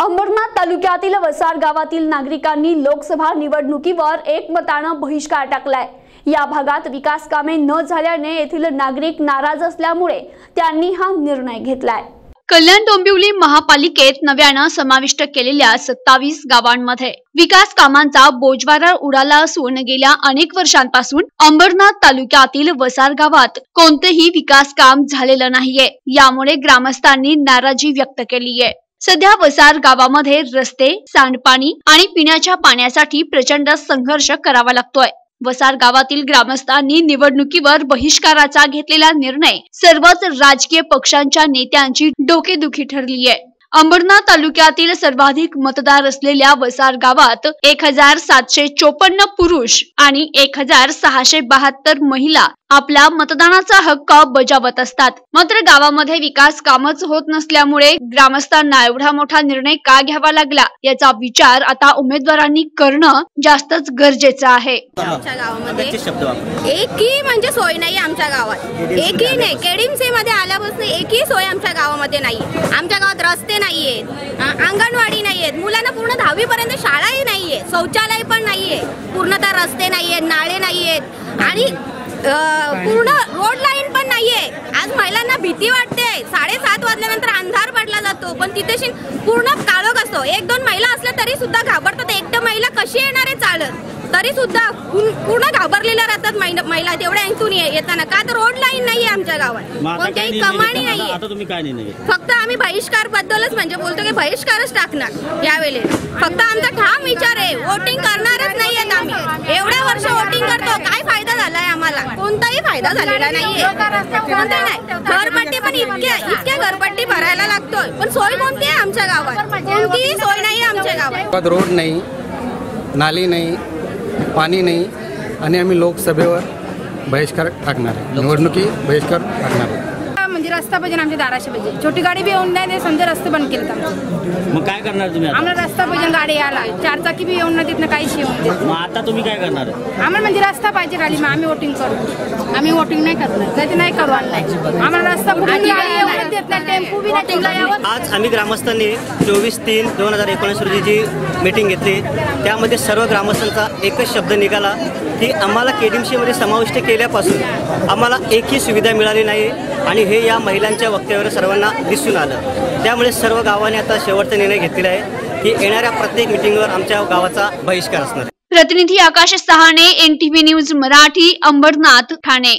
अंबरनाथ तालुक्यातील वसार गावातील नागरिकांनी लोकसभा निवडणुकीवर एकमतानं बहिष्कार टाकलाय. या भागात विकास कामे न झाल्याने येथील नागरिक नाराज असल्यामुळे त्यांनी हा निर्णय घेतलाय. कल्याण डोंबिवली महापालिकेत नव्यानं समाविष्ट केलेल्या सत्तावीस गावांमध्ये विकास कामांचा बोजवारा उडाला असून गेल्या अनेक वर्षांपासून अंबरनाथ तालुक्यातील वसार गावात कोणतेही विकास काम झालेलं नाहीये. यामुळे ग्रामस्थांनी नाराजी व्यक्त केली आहे सध्या वसार गावामध्ये रस्ते सांडपाणी आणि पिण्याच्या पाण्यासाठी प्रचंड संघर्ष करावा लागतोय. वसार गावातील ग्रामस्थांनी निवडणुकीवर बहिष्काराचा घेतलेला निर्णय. सर्वच राजकीय पक्षांच्या नेत्यांची डोकेदुखी ठरली आहे अंबरनाथ तालुक्यातील सर्वाधिक मतदार असलेल्या वसार गावात एक हजार सातशे चोपन्न पुरुष आणि एक हजार सहाशे बहात्तर महिला आपला मतदानाचा हक्क बजावत असतात. मात्र गावामध्ये विकास कामच होत नसल्यामुळे ग्रामस्थांना एवढा मोठा निर्णय का घ्यावा लागला याचा विचार आता उमेदवारांनी करणं जास्तच गरजेचं आहे. आमच्या गावामध्ये एकही म्हणजे सोय नाही आमच्या गावात. एकही नाही. केडीमसी मध्ये आल्यापासून एकही सोय गावामध्ये नाही आमच्या गावात रस्ते नाहीयेत. आहेत अंगणवाडी नाहीयेत. मुलांना पूर्ण दहावीपर्यंत शाळाही शाळाही नाहीये शौचालय पण नाहीये पूर्णतः रस्ते नाहीयेत नाळे नाही आहेत आणि पूर्ण रोड लाईन पण नाहीये आज महिलांना भीती वाटते. साडेसात वाजल्यानंतर अंधार पडला जातो. पण तिथे पूर्ण काळ असतो एक दोन महिला असल्या तरी सुद्धा घाबरतात. एकटं महिला कशी येणार आहे चालत? तरी सुद्धा पूर्ण घाबरलेल्या राहतात महिला तेवढ्या ऐकून ये- येताना. का तर रोड लाईन नाहीये आमच्या गावात. कोणत्याही कमाणी? नाहीये. घेतला? फक्त आम्ही बहिष्कार बद्दलच म्हणजे बोलतो की बहिष्कारच टाकणार यावेळी. फक्त आमचा ठाम विचार आहे. वोटिंग करणारच नाहीयेत आम्ही. एवढ्या वर्ष वोटिंग करतो. काय फायदा झालाय आम्हाला? कोणताही फायदा झालेला नाहीये. कोणता नाही. घरपट्टी पण इतक्या इतक्या घरपट्टी भरायला लागतोय. पण सोय कोणती आमच्या गावात. कोणतीही सोय नाहीये आमच्या गावात. गावात रोड नाही नाली नाही पाणी नाही आणि आम्ही लोकसभेवर बहिष्कार टाकणार आहे. निवडणुकी बहिष्कार टाकणार आहे. रस्ता पाहिजे आमच्या दाराशी पाहिजे. छोटी गाडी बी येऊन नाही दे समजा रस्ते बंद केले आमचे. मग काय करणार तुम्ही आता? आम्हाला रस्ता पाहिजे गाडी यायला. चार चाकी बी येऊन नाही देत ना काहीच येऊन देत. मग आता तुम्ही काय करणार? आम्हाला म्हणजे रस्ता पाहिजे राहिली मग आम्ही वोटिंग करू. आम्ही वोटिंग नाही करणार. नाही ते नाही करू आम्ही आम्हाला रस्ता कुठून गाडी येऊन देत नाही टेम्पो बी नाही यावं आज आम्ही ग्रामस्थांनी चोवीस तीन दोन हजार एकोणीस रोजी जी मीटिंग घेतली त्यामध्ये सर्व ग्रामस्थांचा एकच शब्द निघाला की आम्हाला केडीमसीमध्ये समाविष्ट केल्यापासून आम्हाला एकही सुविधा मिळाली नाही. आणि हे या महिलांच्या वक्तव्यावर सर्वांना दिसून आलं. त्यामुळे सर्व गावाने आता शेवटचा निर्णय घेतलेला आहे की येणाऱ्या प्रत्येक मिटिंगवर आमच्या गावाचा बहिष्कार असणार प्रतिनिधी आकाश सहाणे एनटीव्ही न्यूज मराठी अंबरनाथ ठाणे.